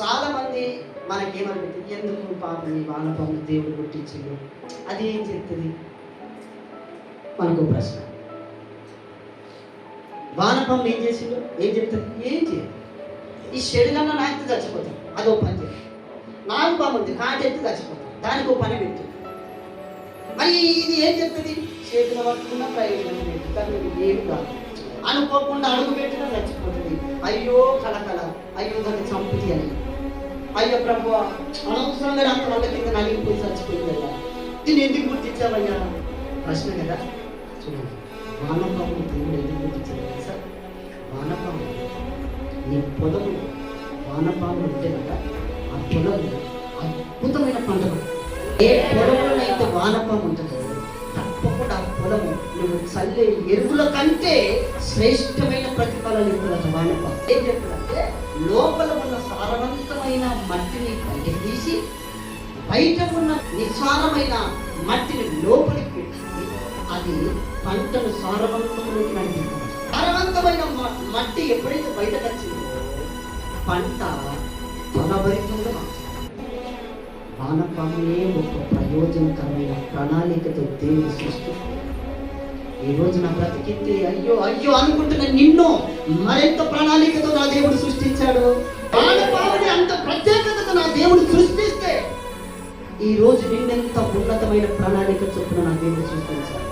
చాలామంది మనకేమనిపిస్తుంది? ఎందుకు పాపం ఈ వానపాము దేవుడు పుట్టించిండు అది ఏం చెప్తుంది? మనకు ప్రశ్న. వానపాములు ఏం చేసిండు? ఏం చెప్తుంది? ఏం చేయదు ఈ షెడుగన్న నాయకు చచ్చిపోతాం అది ఒక పని చేయాలి నాకు బాగుంది కాటి ఎత్తు చచ్చిపోతాం దానికి ఒక పని పెట్టు. మరి ఇది ఏం చెప్తుంది? చేతుల పట్టుకున్న ప్రయోజనం లేదు. కానీ ఏమి కాదు. అనుకోకుండా అడుగు పెట్టినా చచ్చిపోతుంది. అయ్యో కలకల అయ్యో దాన్ని చంపుతి అని. అయ్యో ప్రభు అనవసరంగా అంత వల్ల కింద నలిగిపోయి చచ్చిపోయింది కదా దీన్ని ఎందుకు గుర్తించావయ్యా? ప్రశ్న కదా. చూడండి వానపాము దేవుడు ఎందుకు గుర్తించాడు సార్ వానపాము నీ పొదము వానపాము ఉంటే కదా ఆ పొలం అద్భుతమైన పంట పండుతుంది. ఏ పొలంలోనైతే వానపాము ఉంటుందో తప్పకుండా నువ్వు చల్లే ఎరువుల కంటే శ్రేష్టమైన ప్రతిఫలాలు ఇప్పుడు వానపాము ఏం చెప్తుందంటే లోపల ఉన్న సారవంతమైన మట్టిని బయటకు తీసి బయట ఉన్న నిస్సారమైన మట్టిని లోపలికి పెట్టి అది పంటను సారవంతంలోకి నడిపిస్తుంది. సారవంతమైన మట్టి ఎప్పుడైతే బయటకు వచ్చిందో పంట ఫలభరితంగా మారుతుంది. వానపామునే ఒక ప్రయోజనకరమైన ప్రణాళికతో దేవుడు సృష్టిస్తుంది. ఈ రోజు నా బ్రతికింది అయ్యో అయ్యో అనుకుంటున్న నిన్ను మరెంత ప్రణాళికతో నా దేవుడు సృష్టించాడు? వానపాముని అంత ప్రత్యేకతతో నా దేవుడు సృష్టిస్తే ఈ రోజు నిన్నెంత ఉన్నతమైన ప్రణాళిక చొప్పున నా దేవుడు సృష్టించాడు?